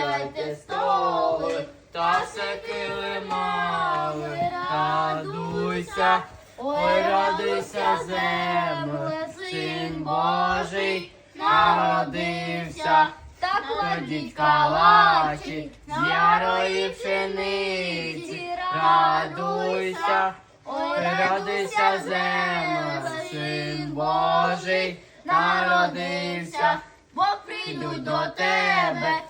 Розстеляйте столи, та все килимами, радуйся, ой, радуйся, земле, син Божий народився. Так Кладіть калачі з ярої пшениці, радуйся, ой, радуйся, земле, син Божий народився. Бо Прийдуть до тебе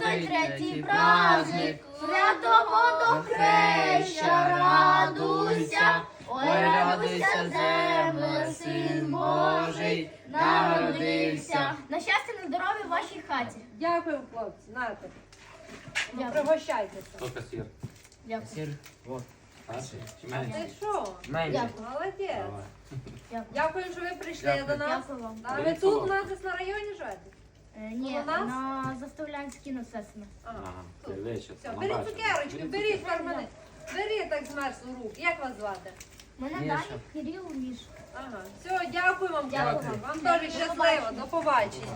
Той третій праздник, Святого до хреща, радуйся, ой, радуйся, земле, син Божий народився. На щастя, на здоров'я в вашій хаті. Дякую, хлопці. Нате. Ну, Дякую. Пригощайтеся. Хто касір? Дякую. Чи? Ти що? Менше. Дякую. Молодець. Давай. Дякую. Що ви прийшли Дякую. до нас. Дякую вам. А ви тут у нас десь на районі живете? Е, Ні, У нас? на Заставлянській на Сесна. Ага. Ага, це лечо. Все, беріть цукерочку, беріть кармани. Беріть так змерзло рук. Як вас звати? Мене Міша. Даня Кирил Міш. Ага. Все, дякую вам, Дякую. Вам теж щасливо. До побачення.